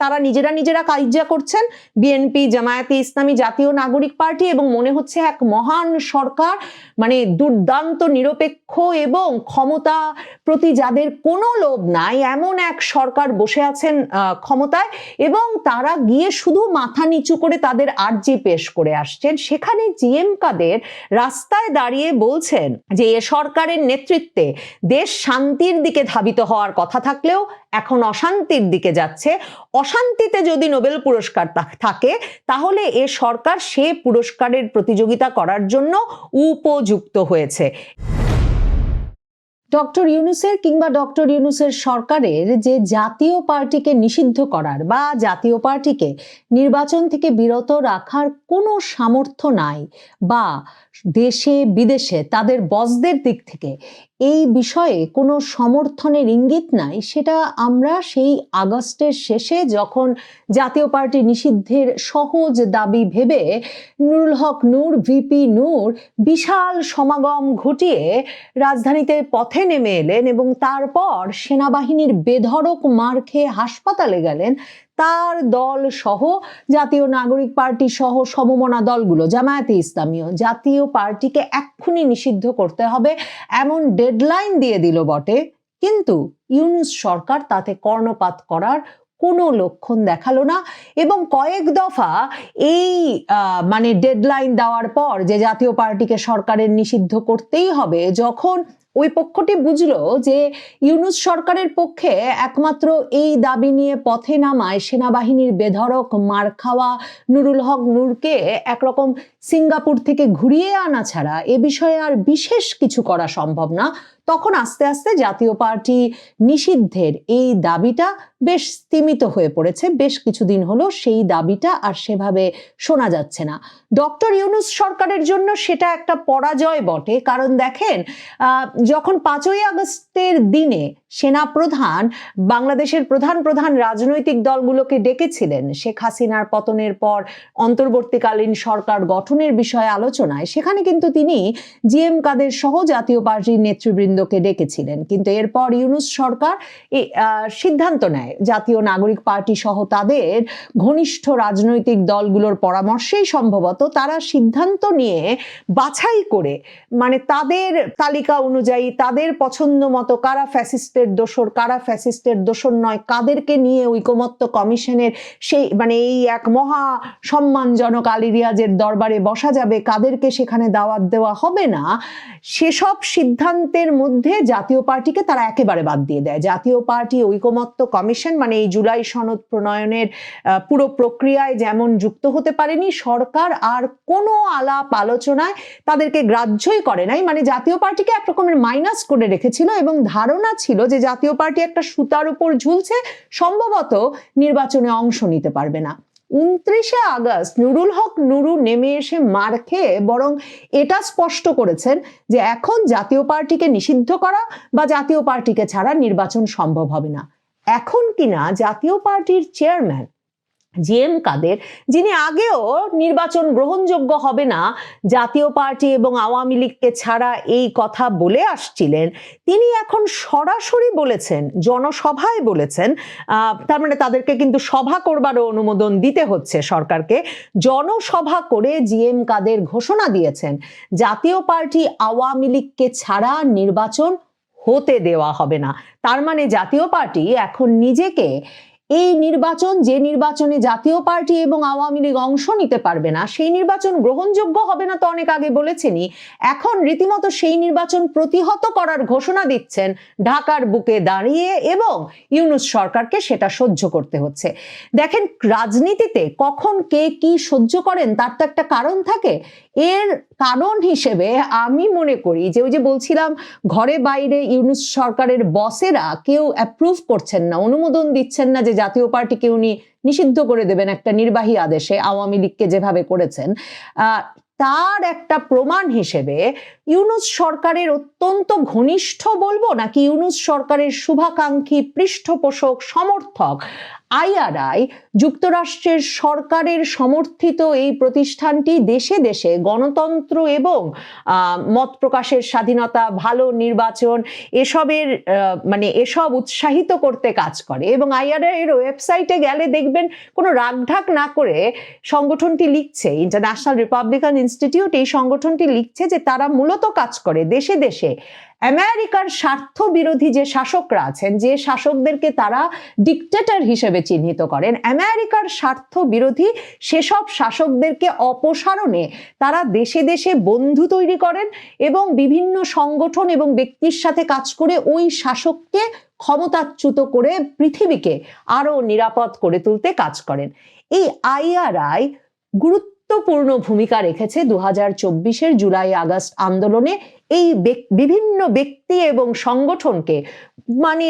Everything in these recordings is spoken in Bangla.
তারা নিজেরা নিজেরা কাইজা করছেন। বিএনপি জামায়াতে ইসলামী, জাতীয় নাগরিক পার্টি এবং মনে হচ্ছে এক মহান সরকার মানে দুর্দান্ত নিরপেক্ষ এবং ক্ষমতা প্রতি যাদের কোনো লোভ নাই, এমন এক সরকার বসে আছেন ক্ষমতায় এবং তারা গিয়ে শুধু মাথা নিচু করে তাদের আর্জি পেশ করে আসছেন। সেখানে জিএম কাদের রাস্তায় দাঁড়িয়ে বলছেন যে, এ সরকারের নেতৃত্বে দেশ শান্তির দিকে ধাবিত হওয়ার কথা থাকলেও এখন অশান্তির দিকে যাচ্ছে। অশান্তিতে যদি নোবেল পুরস্কার থাকে, তাহলে এ সরকার সে পুরস্কারের প্রতিযোগিতা করার জন্য উপযুক্ত হয়েছে। ডক্টর ইউনুসের কিংবা ডক্টর ইউনুসের সরকারের যে জাতীয় পার্টিকে নিষিদ্ধ করার বা জাতীয় পার্টিকে নির্বাচন থেকে বিরত রাখার কোনো সামর্থ্য নাই বা দেশে, বিদেশে তাদের বসদের দিক থেকে এই বিষয়ে কোনো সমর্থনের ইঙ্গিত নাই। সেটা আমরা সেই আগস্টের শেষে যখন জাতীয় পার্টি নিষিদ্ধের সহজ দাবি ভেবে নুরুল হক নূর, ভিপি নূর বিশাল সমাগম ঘটিয়ে রাজধানীতে পথে নেমে এলেন এবং তারপর সেনাবাহিনীর বেধড়ক মার খেয়ে হাসপাতালে গেলেন। তার দল সহ জাতীয় নাগরিক পার্টি সহ সমমনা দলগুলো, জামায়াতে ইসলামীয় জাতীয় পার্টিকে এক্ষুনি নিষিদ্ধ করতে হবে, এমন ডেডলাইন দিয়ে দিল বটে। কিন্তু ইউনুস সরকার তাতে কর্ণপাত করার কোনো লক্ষণ দেখাল না এবং কয়েক দফা এই মানে ডেডলাইন দেওয়ার পর যে জাতীয় পার্টিকে সরকারের নিষিদ্ধ করতেই হবে, যখন ওই পক্ষটি বুঝলো যে ইউনুস সরকারের পক্ষে একমাত্র এই দাবি নিয়ে পথে নামায় সেনাবাহিনীর বেধরক মার খাওয়া, নুরুল হক নূরকে একরকম সিঙ্গাপুর থেকে ঘুরিয়ে আনা ছাড়া এ বিষয়ে আর বিশেষ কিছু করা সম্ভব না। তখন আস্তে আস্তে জাতীয় পার্টি নিষিদ্ধের এই দাবিটা বেশ স্তীমিত হয়ে পড়েছে। বেশ কিছুদিন হলো সেই দাবিটা আর সেভাবে শোনা যাচ্ছে না। ডক্টর ইউনুস সরকারের জন্য সেটা একটা পরাজয় বটে। কারণ দেখেন যখন পাঁচই আগস্টের দিনে সেনাপ্রধান, বাংলাদেশের প্রধান প্রধান রাজনৈতিক দলগুলোকে ডেকেছিলেন, শেখ হাসিনার পতনের পর অন্তর্বর্তীকালীন সরকার গঠনের বিষয়ে আলোচনায়, সেখানে কিন্তু তিনি জিএম কাদের সহ জাতীয় পার্টির নেতৃবৃন্দকে ডেকেছিলেন। কিন্তু এরপর ইউনুস সরকার সিদ্ধান্ত নেয়। জাতীয় নাগরিক পার্টি সহ তাদের ঘনিষ্ঠ রাজনৈতিক দলগুলোর পরামর্শেই সম্ভবত তারা সিদ্ধান্ত নিয়ে বাছাই করে মানে তাদের তালিকা অনুযায়ী তাদের পছন্দ মতো কারা ফ্যাসিস্টের দোষর, কারা ফ্যাসিস্টের দোষর নয়, কাদেরকে নিয়ে ঐকমত্য কমিশনের সেই মানে এই এক মহা সম্মানজনক আলী রিয়াজের দরবারে বসা যাবে, কাদেরকে সেখানে দাওয়াত দেওয়া হবে না, সেসব সিদ্ধান্তের মধ্যে জাতীয় পার্টিকে তারা একেবারে বাদ দিয়ে দেয়। জাতীয় পার্টি, ঐকমত্য কমিশন মানে এই জুলাই সনদ প্রণয়নের পুরো প্রক্রিয়ায় যেমন যুক্ত হতে পারেনি, সরকার আর কোনো আলাপ আলোচনায় তাদেরকে গ্রাহ্যই করে নাই। মানে জাতীয় পার্টিকে এক রকমের মাইনাস করে রেখেছিল এবং ধারণা ছিল যে জাতীয় পার্টি একটা সুতার উপর ঝুলছে, সম্ভবত নির্বাচনে অংশ নিতে পারবে না। উনত্রিশে আগস্ট নুরুল হক নুরু নেমে এসে মার খেয়ে বরং এটা স্পষ্ট করেছেন যে এখন জাতীয় পার্টিকে নিষিদ্ধ করা বা জাতীয় পার্টিকে ছাড়া নির্বাচন সম্ভব হবে না। এখন কিনা জাতীয় পার্টির চেয়ারম্যান জিএম কাদের, যিনি আগেও নির্বাচন গ্রহণযোগ্য হবে না, জাতীয় পার্টি এবং আওয়ামী লীগকে ছাড়া এই কথা বলে আসছিলেন। তিনি এখন সরাসরি বলেছেন, জনসভায় বলেছেন তার মানে তাদেরকে কিন্তু সভা করবারও অনুমোদন দিতে হচ্ছে সরকারকে। জনসভা করে জিএম কাদের ঘোষণা দিয়েছেন, জাতীয় পার্টি আওয়ামী লীগকে ছাড়া নির্বাচন হতে দেওয়া হবে না। তার মানে জাতীয় পার্টি এখন নিজেকে এই নির্বাচন যে নির্বাচনে জাতীয় পার্টি এবং আওয়ামী লীগ অংশ নিতে পারবে না, সেই নির্বাচন গ্রহণযোগ্য হবে না তো অনেক আগে বলেছেনই। এখন রীতিমতো সেই নির্বাচন প্রতিহত করার ঘোষণা দিচ্ছেন ঢাকার বুকে দাঁড়িয়ে এবং ইউনুস সরকারকে সেটা সহ্য করতে হচ্ছে। দেখেন রাজনীতিতে কখন কে কি সহ্য করেন তার তো একটা কারণ থাকে। এর কারণ হিসেবে আমি মনে করি যে ওই যে বলছিলাম, ঘরে বাইরে ইউনুস সরকারের বসেরা কেউ অ্যাপ্রুভ করছেন না, অনুমোদন দিচ্ছেন না যে জাতীয় পার্টিকে উনি নিষিদ্ধ করে দেবেন একটা নির্বাহী আদেশে আওয়ামী লীগকে যেভাবে করেছেন। তার একটা প্রমাণ হিসেবে ইউনুস সরকারের অত্যন্ত ঘনিষ্ঠ বলব নাকি ইউনুস সরকারের শুভাকাঙ্ক্ষী পৃষ্ঠপোষক সমর্থক আইআরআই যুক্তরাষ্ট্রের সরকারের সমর্থিত এই প্রতিষ্ঠানটি দেশে দেশে গণতন্ত্র এবং মত প্রকাশের স্বাধীনতা, ভালো নির্বাচন এসবের মানে এসব উৎসাহিত করতে কাজ করে। এবং আইআরআই এর ওয়েবসাইটে গেলে দেখবেন কোনো রাগঢাক না করে সংগঠনটি লিখছে, ইন্টারন্যাশনাল রিপাবলিকান ইনস্টিটিউট এই সংগঠনটি লিখছে যে তারা মূলত কাজ করে দেশে দেশে আমেরিকার স্বার্থ বিরোধী যে শাসকরা আছেন, যে শাসকদেরকে তারা ডিকটেটর হিসেবে চিহ্নিত করেন, আমেরিকার স্বার্থ বিরোধী সেসব শাসকদেরকে অপসারণে তারা দেশে দেশে বন্ধু তৈরি করেন এবং বিভিন্ন সংগঠন এবং ব্যক্তির সাথে কাজ করে ওই শাসককে ক্ষমতাচ্যুত করে পৃথিবীকে আরও নিরাপদ করে তুলতে কাজ করেন। এই আইআরআই গুরুত্বপূর্ণ ভূমিকা রেখেছে দু হাজার জুলাই আগস্ট আন্দোলনে এই বিভিন্ন ব্যক্তি এবং সংগঠনকে মানে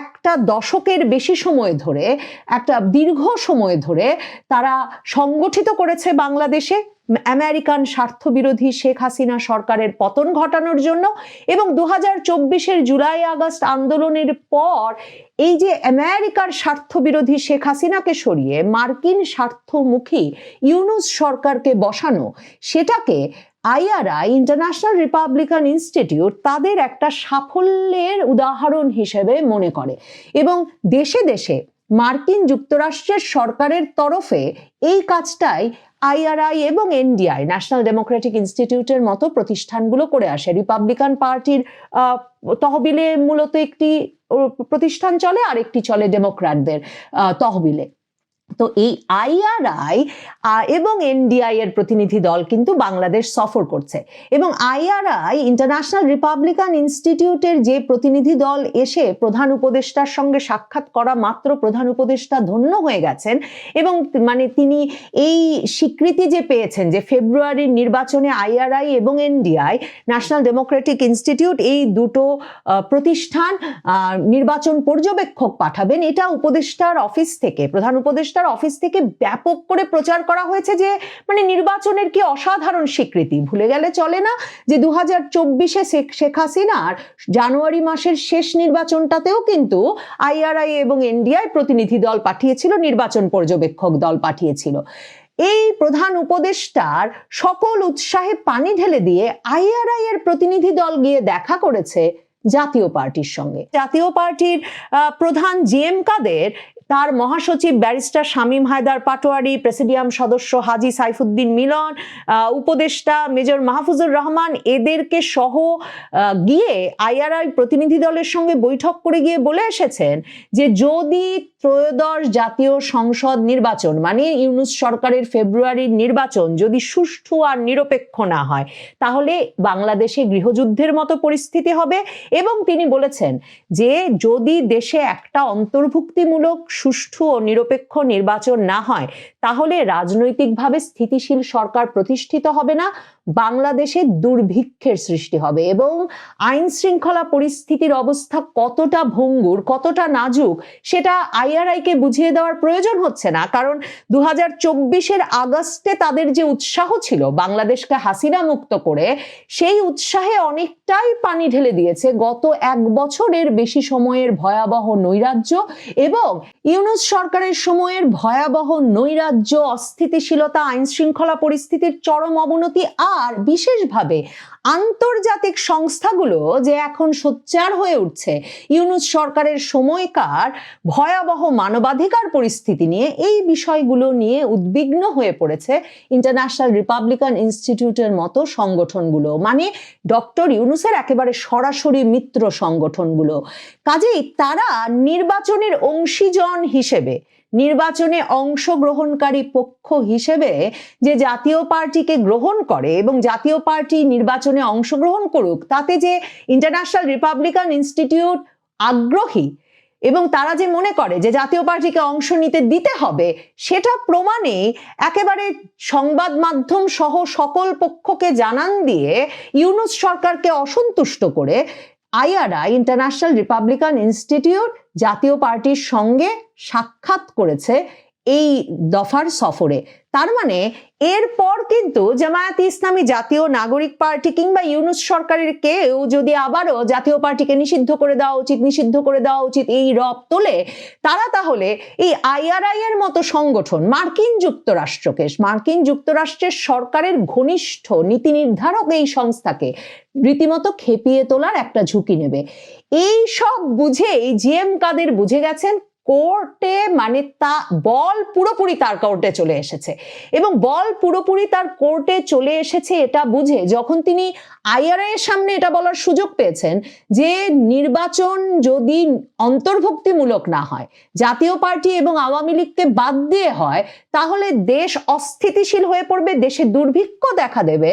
একটা দশকের বেশি সময় ধরে, একটা দীর্ঘ সময় ধরে তারা সংগঠিত করেছে বাংলাদেশে। আমেরিকান স্বার্থবিরোধী শেখ হাসিনা সরকারের পতন ঘটানোর জন্য এবং দু হাজার চব্বিশের জুলাই আগস্ট আন্দোলনের পর এই যে আমেরিকার স্বার্থবিরোধী শেখ হাসিনাকে সরিয়ে মার্কিন স্বার্থমুখী ইউনুস সরকারকে বসানো, সেটাকে আইআরআই ইন্টারন্যাশনাল রিপাবলিকান ইনস্টিটিউট তাদের একটা সাফল্যের উদাহরণ হিসেবে মনে করে। এবং দেশে দেশে মার্কিন যুক্তরাষ্ট্রের সরকারের তরফে এই কাজটাই আইআরআই এবং এনডিআই ন্যাশনাল ডেমোক্রেটিক ইনস্টিটিউটের মতো প্রতিষ্ঠানগুলো করে আসে। রিপাবলিকান পার্টির তহবিলে মূলত একটি প্রতিষ্ঠান চলে আর একটি চলে ডেমোক্র্যাটদের তহবিলে। তো এই আইআরআই এবং এনডিআই এর প্রতিনিধি দল কিন্তু বাংলাদেশ সফর করছে। এবং আইআরআই ইন্টারন্যাশনাল রিপাবলিকান ইনস্টিটিউটের যে প্রতিনিধি দল এসে প্রধান উপদেষ্টার সঙ্গে সাক্ষাৎ করা মাত্র প্রধান উপদেষ্টা ধন্য হয়ে গেছেন। এবং মানে তিনি এই স্বীকৃতি যে পেয়েছেন যে ফেব্রুয়ারির নির্বাচনে আইআরআই এবং এনডিআই ন্যাশনাল ডেমোক্রেটিক ইনস্টিটিউট এই দুটো প্রতিষ্ঠান নির্বাচন পর্যবেক্ষক পাঠাবেন। এটা উপদেষ্টার অফিস থেকে, প্রধান উপদেষ্টার অফিস থেকে ব্যাপক করে প্রচার করা হয়েছে যে মানে নির্বাচনের কি অসাধারণ স্বীকৃতি? ভুলে গেলে চলে না যে দু হাজার চব্বিশে শেখ হাসিনার জানুয়ারি মাসের শেষ নির্বাচনটাতেও কিন্তু আইআরআই এবং এনডিআই প্রতিনিধি দল পাঠিয়েছিল, নির্বাচন পর্যবেক্ষক দল পাঠিয়েছিল। এই প্রধান উপদেষ্টার সকল উৎসাহে পানি ঢেলে দিয়ে আইআরআই এর প্রতিনিধি দল গিয়ে দেখা করেছে জাতীয় পার্টির সঙ্গে। জাতীয় পার্টির প্রধান জি এম কাদের তার মহাসচিব ব্যারিস্টার শামীম হায়দার পাটোয়ারি, প্রেসিডিয়াম সদস্য হাজি সাইফুদ্দিন মিলন উপদেষ্টা মেজর মাহফুজুর রহমান এদেরকে সহ গিয়ে আইআরআই প্রতিনিধি দলের সঙ্গে বৈঠক করে গিয়ে বলে এসেছেন যে যদি ত্রয়োদশ জাতীয় সংসদ নির্বাচন মানে ইউনুস সরকারের ফেব্রুয়ারির নির্বাচন যদি সুষ্ঠু আর নিরপেক্ষ না হয়, তাহলে বাংলাদেশে গৃহযুদ্ধের মতো পরিস্থিতি হবে। এবং তিনি বলেছেন যে, যদি দেশে একটা অন্তর্ভুক্তিমূলক, সুষ্ঠু ও নিরপেক্ষ নির্বাচন না হয়, তাহলে রাজনৈতিকভাবে স্থিতিশীল সরকার প্রতিষ্ঠিত হবে না। বাংলাদেশে দুর্ভিক্ষের সৃষ্টি হবে এবং আইন শৃঙ্খলা পরিস্থিতির অবস্থা কতটা ভঙ্গুর, কতটা নাজুক, সেটা আইআরআই কে বুঝিয়ে দেওয়ার প্রয়োজন হচ্ছে না। কারণ দু হাজার চব্বিশের আগস্টে তাদের যে উৎসাহ ছিল বাংলাদেশকে হাসিনা মুক্ত করে, সেই উৎসাহে অনেকটাই পানি ঢেলে দিয়েছে গত এক বছরের বেশি সময়ের ভয়াবহ নৈরাজ্য এবং ইউনুস সরকারের সময়ের ভয়াবহ নৈরাজ্য, অস্থিতিশীলতা আইন শৃঙ্খলা পরিস্থিতির চরম অবনতি আর বিশেষভাবে আন্তর্জাতিক সংস্থাগুলো যে এখন সোচ্চার হয়ে উঠছে, ইউনুস সরকারের সময়কার ভয়াবহ মানবাধিকার পরিস্থিতি নিয়ে, এই বিষয়গুলো নিয়ে উদ্বিগ্ন হয়ে পড়েছে ইন্টারন্যাশনাল রিপাবলিকান ইনস্টিটিউটের মতো সংগঠনগুলো। মানে ডক্টর ইউনুসের একেবারে সরাসরি মিত্র সংগঠনগুলো। কাজেই তারা নির্বাচনের অংশীজন হিসেবে নির্বাচনে অংশগ্রহণকারী পক্ষ হিসেবে যে জাতীয় পার্টিকে গ্রহণ করে এবং জাতীয় পার্টি নির্বাচনে অংশগ্রহণ করুক, তাতে যে ইন্টারন্যাশনাল রিপাবলিকান ইনস্টিটিউট আগ্রহী এবং তারা যে মনে করে যে জাতীয় পার্টিকে অংশ নিতে দিতে হবে, সেটা প্রমাণে একেবারে সংবাদ মাধ্যম সহ সকল পক্ষকে জানান দিয়ে ইউনুস সরকারকে অসন্তুষ্ট করে আইআরআই ইন্টারন্যাশনাল রিপাবলিকান ইনস্টিটিউট জাতীয় পার্টির সঙ্গে সাক্ষাৎ করেছে এই দফার সফরে। তার মানে এরপর কিন্তু জামায়াত ইসলামী জাতীয় নাগরিক পার্টি কিংবা ইউনুস সরকারের কেউ যদি আবারও জাতীয় পার্টিকে নিষিদ্ধ করে দেওয়া উচিত, নিষিদ্ধ করে দেওয়া উচিত এই রব তোলে, তারা তাহলে এই আইআরআই এর মতো সংগঠন, মার্কিন যুক্তরাষ্ট্রকে, মার্কিন যুক্তরাষ্ট্রের সরকারের ঘনিষ্ঠ নীতি নির্ধারক এই সংস্থাকে রীতিমতো খেপিয়ে তোলার একটা ঝুঁকি নেবে। এই সব বুঝেই জিএম কাদের বুঝে গেছেন কোর্টে মানে তা বল পুরোপুরি তার কোর্টে চলে এসেছে। এবং বল পুরোপুরি তার কোর্টে চলে এসেছে এটা বুঝে যখন তিনি আইআরআই এর সামনে এটা বলার সুযোগ পেয়েছেন যে নির্বাচন যদি অন্তর্ভুক্তিমূলক না হয়, জাতীয় পার্টি এবং আওয়ামী লীগকে বাদ দিয়ে হয়, তাহলে দেশ অস্থিতিশীল হয়ে পড়বে, দেশে দুর্ভিক্ষ দেখা দেবে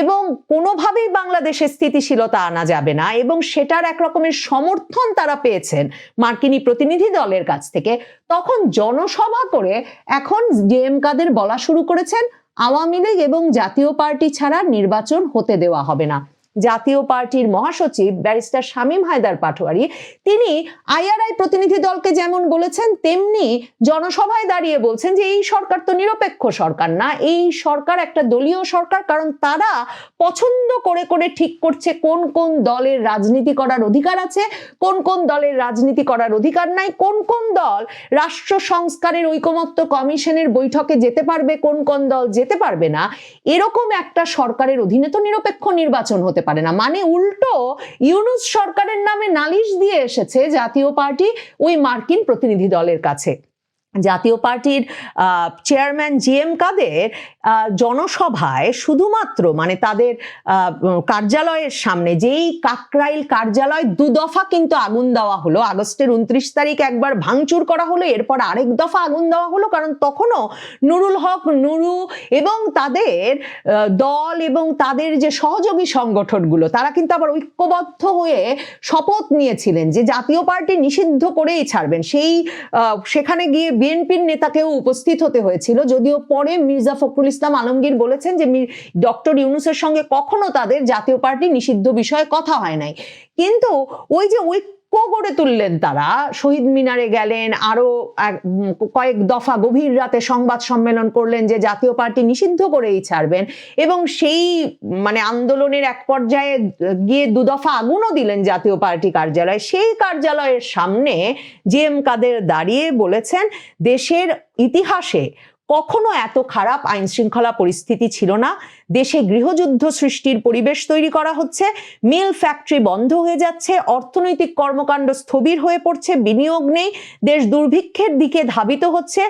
এবং কোনোভাবেই বাংলাদেশে স্থিতিশীলতা আনা যাবে না। এবং সেটার এক রকমের সমর্থন তারা পেয়েছেন মার্কিনী প্রতিনিধি দলের কাছ থেকে, তখন জনসভা করে এখন ডিএম কাদের বলা শুরু করেছেন, আওয়ামী লীগ এবং জাতীয় পার্টি ছাড়া নির্বাচন হতে দেওয়া হবে না। জাতীয় পার্টির মহাসচিব ব্যারিস্টার শামীম হায়দার পাটোয়ারি, তিনি আইআরআই প্রতিনিধি দলকে যেমন বলেছেন, তেমনি জনসভায় দাঁড়িয়ে বলছেন যে এই সরকার তো নিরপেক্ষ সরকার না, এই সরকার একটা দলীয় সরকার, কারণ তারা পছন্দ করে করে ঠিক করছে কোন কোন দলের রাজনীতি করার অধিকার আছে, কোন কোন দলের রাজনীতি করার অধিকার নাই, কোন কোন দল রাষ্ট্র সংস্কারের ঐকমত্য কমিশনের বৈঠকে যেতে পারবে, কোন কোন দল যেতে পারবে না, এরকম একটা সরকারের অধীনে তো নিরপেক্ষ নির্বাচন হতে পারে না। মানে উল্টো, ইউনুস সরকারের নামে নালিশ দিয়ে এসেছে জাতীয় পার্টি ওই মার্কিন প্রতিনিধি দলের কাছে। জাতীয় পার্টির চেয়ারম্যান জি এম কাদের জনসভায় শুধুমাত্র মানে তাদের কার্যালয়ের সামনে যেই কাকরাইল কার্যালয় দু দফা কিন্তু আগুন দেওয়া হলো। আগস্টের উনত্রিশ তারিখ একবার ভাঙচুর করা হলো, এরপর আরেক দফা আগুন দেওয়া হলো, কারণ তখনও নুরুল হক, নুরু এবং তাদের দল এবং তাদের যে সহযোগী সংগঠনগুলো, তারা কিন্তু আবার ঐক্যবদ্ধ হয়ে শপথ নিয়েছিলেন যে জাতীয় পার্টি নিষিদ্ধ করেই ছাড়বেন। সেই সেখানে গিয়ে বিএনপির নেতাকেও উপস্থিত হতে হয়েছিল, যদিও পরে মির্জা ফখরুল ইসলাম আলমগীর বলেছেন যে ডক্টর ইউনুসের সঙ্গে কখনো তাদের জাতীয় পার্টি নিষিদ্ধ বিষয়ে কথা হয় নাই। কিন্তু ওই যে ঐক্য গড়ে তুললেন তারা। শহীদ মিনারে গেলেন, আরও কয়েক দফা গভীর রাতে সংবাদ সম্মেলন করলেন যে জাতীয় পার্টি নিষিদ্ধ করেই ছাড়বেন এবং সেই মানে আন্দোলনের এক পর্যায়ে গিয়ে দুদফা আগুনও দিলেন জাতীয় পার্টি কার্যালয়ে। সেই কার্যালয়ের সামনে জি এম কাদের দাঁড়িয়ে বলেছেন, দেশের ইতিহাসে কখনো এত খারাপ আইন শৃঙ্খলা পরিস্থিতি ছিল না। দেশে গৃহযুদ্ধ সৃষ্টির পরিবেশ তৈরি করা হচ্ছে। মিল ফ্যাক্টরি বন্ধ হয়ে যাচ্ছে। অর্থনৈতিক কর্মকাণ্ড স্থবির হয়ে পড়ছে। বিনিয়োগ নেই। দেশ দুর্ভিক্ষের দিকে ধাবিত হচ্ছে।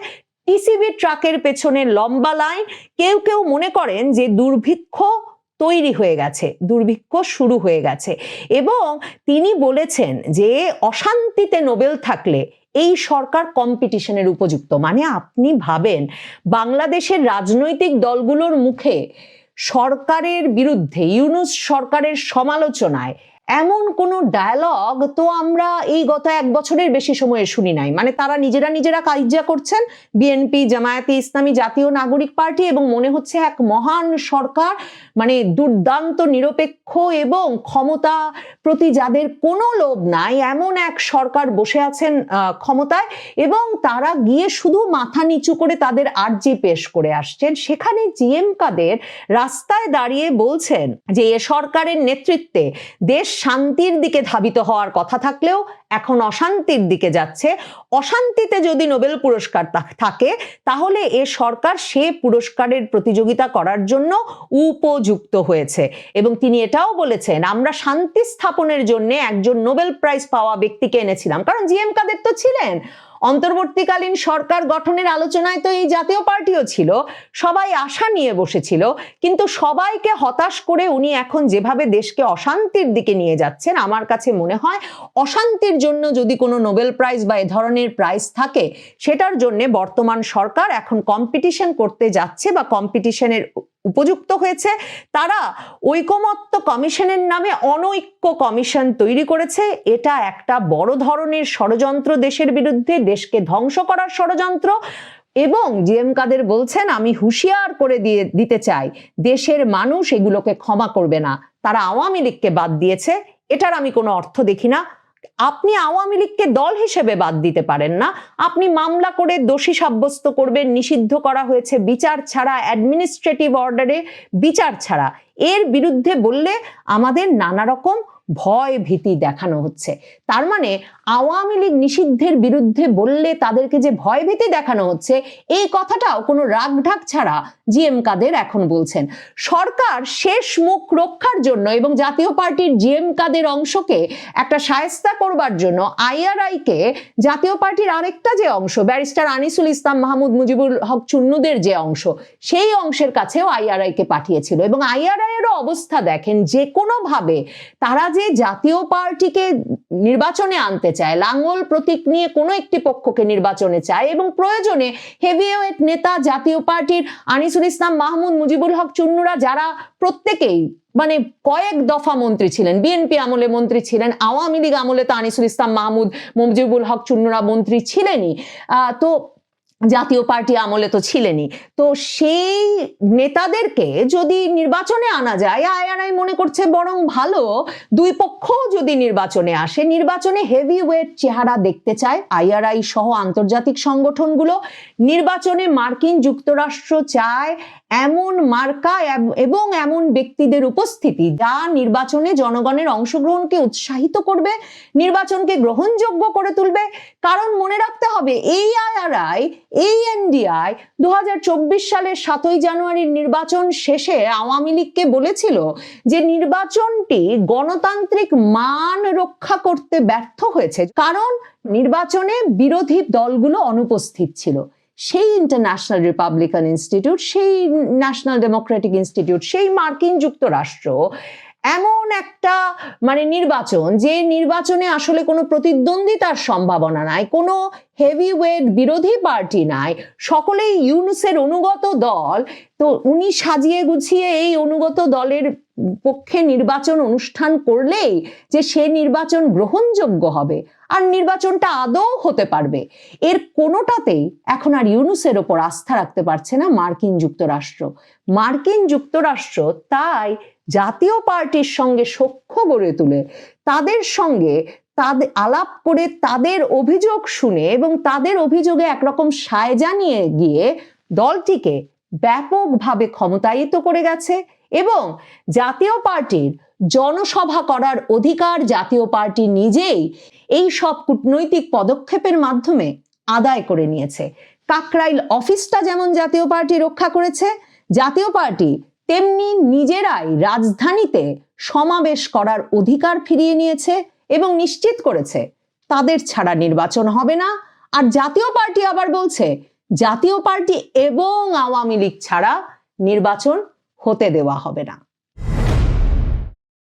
টিসিবি ট্রাকের পেছনে লম্বা লাইন। কেউ কেউ মনে করেন যে দুর্ভিক্ষ তৈরি হয়ে গেছে, দুর্ভিক্ষ শুরু হয়ে গেছে। এবং তিনি বলেছেন যে, অশান্তিতে নোবেল থাকলে এই সরকার কম্পিটিশনের উপযুক্ত। মানে আপনি ভাবেন, বাংলাদেশের রাজনৈতিক দলগুলোর মুখে সরকারের বিরুদ্ধে, ইউনুস সরকারের সমালোচনায় এমন কোনো ডায়ালগ তো আমরা এই গত এক বছরের বেশি সময়ে শুনি নাই। মানে তারা নিজেরা নিজেরা কাইজা করছেন, বিএনপি, জামায়াতে ইসলামী জাতীয় নাগরিক পার্টি এবং মনে হচ্ছে এক মহান সরকার মানে দুর্দান্ত নিরপেক্ষ এবং ক্ষমতা প্রতি যাদের কোনো লোভ নাই, এমন এক সরকার বসে আছেন ক্ষমতায় এবং তারা গিয়ে শুধু মাথা নিচু করে তাদের আর্জি পেশ করে আসছেন। সেখানে জিএম কাদের রাস্তায় দাঁড়িয়ে বলছেন যে, এ সরকারের নেতৃত্বে দেশ শান্তির দিকে ধাবিত হওয়ার কথা থাকলেও এখন অশান্তির দিকে যাচ্ছে। অশান্তিতে যদি নোবেল পুরস্কার থাকে, তাহলে এ সরকার সে পুরস্কারের প্রতিযোগিতা করার জন্য উপযুক্ত হয়েছে। এবং তিনি এটাও বলেছেন, আমরা শান্তি স্থাপনের জন্য একজন নোবেল প্রাইজ পাওয়া ব্যক্তিকে এনেছিলাম। কারণ জিএম কাদের তো ছিলেন। অন্তর্বর্তীকালীন সরকার গঠনের আলোচনায় তো এই জাতীয় পার্টিও ছিল। সবাই আশা নিয়ে বসেছিল, কিন্তু সবাইকে হতাশ করে উনি এখন যেভাবে দেশকে অশান্তির দিকে নিয়ে যাচ্ছেন, আমার কাছে মনে হয় অশান্তির জন্য যদি কোনো নোবেল প্রাইজ বা এ ধরনের প্রাইজ থাকে, সেটার জন্য বর্তমান সরকার এখন কম্পিটিশন করতে যাচ্ছে বা কম্পিটিশনের উপযুক্ত হয়েছে। তারা ঐকমত্য কমিশনের নামে অনৈক্য কমিশন তৈরি করেছে। এটা একটা বড় ধরনের ষড়যন্ত্র দেশের বিরুদ্ধে, দেশকে ধ্বংস করার ষড়যন্ত্র। এবং জিএম কাদের বলছেন, আমি হুঁশিয়ার করে দিয়ে, দিতে চাই। দেশের মানুষ এগুলোকে ক্ষমা করবে না। তারা আওয়ামী লীগকে বাদ দিয়েছে। এটার আমি কোনো অর্থ দেখি না। আপনি আওয়ামী লীগকে দল হিসেবে বাদ দিতে পারেন না। আপনি মামলা করে দোষী সাব্যস্ত করবেন, নিষিদ্ধ করা হয়েছে বিচার ছাড়া অ্যাডমিনিস্ট্রেটিভ অর্ডারে বিচার ছাড়া। এর বিরুদ্ধে বললে আমাদের নানা রকম ভয় ভীতি দেখানো হচ্ছে। তার মানে আওয়ামী লীগ নিষিদ্ধের বিরুদ্ধে বললে তাদেরকে যে ভয় ভীতি দেখানো হচ্ছে, এই কথাটাও কোনো রাগঢাক ছাড়া জিএম কাদের এখন বলছেন। সরকার শেষ মুখ রক্ষার জন্য এবং জাতীয় পার্টির জিএম কাদের অংশকে একটা সায়স্তা করবার জন্য আইআরআই কে জাতীয় পার্টির আরেকটা যে অংশ, ব্যারিস্টার আনিসুল ইসলাম, মাহমুদ মুজিবুল হক চুন্নুদের যে অংশ, সেই অংশের কাছেও আইআরআই কে পাঠিয়েছিল। এবং আইআরআই এরও অবস্থা দেখেন, যে কোনো ভাবে তারা যে জাতীয় পার্টিকে নির্বাচনে আনতে চায়। লাঙ্গল প্রতীক নিয়ে কোনো একটি পক্ষকে নির্বাচনে চায় এবং প্রয়োজনে হেভিওয়েট নেতা, জাতীয় পার্টির আনিসুল ইসলাম, মাহমুদ মুজিবুল হক চুন্নুরা যারা প্রত্যেকেই মানে কয়েক দফা মন্ত্রী ছিলেন বিএনপি আমলে মন্ত্রী ছিলেন, আওয়ামী লীগ আমলে তো আনিসুল ইসলাম, মাহমুদ মুজিবুল হক চুন্নুরা মন্ত্রী ছিলেনই। তো জাতীয় পার্টি আমলে তো ছিলেনই। তো সেই নেতাদেরকে যদি নির্বাচনে আনা যায় আইআরআই মনে করছে বরং ভালো। দুই পক্ষ যদি নির্বাচনে আসে, নির্বাচনে হেভি ওয়েট চেহারা দেখতে চায় আইআরআই সহ আন্তর্জাতিক সংগঠনগুলো। নির্বাচনে মার্কিন যুক্তরাষ্ট্র চায় এমন মার্কা এবং এমন ব্যক্তিদের উপস্থিতি, যা নির্বাচনে জনগণের অংশগ্রহণকে উৎসাহিত করবে, নির্বাচনকে গ্রহণযোগ্য করে তুলবে কারণ মনে রাখতে হবে এই আইআরআই এই এনডিআই দুহাজার চব্বিশ সালের সাতই জানুয়ারির নির্বাচন শেষে আওয়ামী লীগকে বলেছিল যে নির্বাচনটি গণতান্ত্রিক মান রক্ষা করতে ব্যর্থ হয়েছে। কারণ নির্বাচনে বিরোধী দলগুলো অনুপস্থিত ছিল। সেই ইন্টারন্যাশনাল রিপাবলিকান ইনস্টিটিউট সেই ন্যাশনাল ডেমোক্রেটিক ইনস্টিটিউট সেই মার্কিন যুক্তরাষ্ট্র এমন একটা মানে নির্বাচন, যে নির্বাচনে আসলে কোনো প্রতিদ্বন্দ্বিতার সম্ভাবনা নাই, কোনো হেভি ওয়েট বিরোধী পার্টি নাই, সকলেই ইউনুসের অনুগত দল, তো উনি সাজিয়ে গুছিয়ে এই অনুগত দলের পক্ষে নির্বাচন অনুষ্ঠান করলেই যে সে নির্বাচন গ্রহণযোগ্য হবে, আর নির্বাচনটা আদৌ হতে পারবে, এর কোনোটাতেই এখন আর ইউনুসের ওপর আস্থা রাখতে পারছে না মার্কিন যুক্তরাষ্ট্র। মার্কিন যুক্তরাষ্ট্র তাই জাতীয় পার্টির সঙ্গে সখ্য গড়ে তুলে, তাদের সঙ্গে তাদের আলাপ করে তাদের অভিযোগ শুনে এবং তাদের অভিযোগে একরকম সায় জানিয়ে গিয়ে দলটিকে ব্যাপকভাবে ক্ষমতায়িত করে গেছে এবং জাতীয় পার্টির জনসভা করার অধিকার জাতীয় পার্টি নিজেই এই সব কূটনৈতিক পদক্ষেপের মাধ্যমে আদায় করে নিয়েছে। কাকরাইল অফিসটা যেমন জাতীয় পার্টি রক্ষা করেছে, জাতীয় পার্টি তেমনি নিজেরাই রাজধানীতে সমাবেশ করার অধিকার ফিরিয়ে নিয়েছে এবং নিশ্চিত করেছে, তাদের ছাড়া নির্বাচন হবে না। আর জাতীয় পার্টি আবার বলছে, জাতীয় পার্টি এবং আওয়ামী লীগ ছাড়া নির্বাচন হতে দেওয়া হবে না।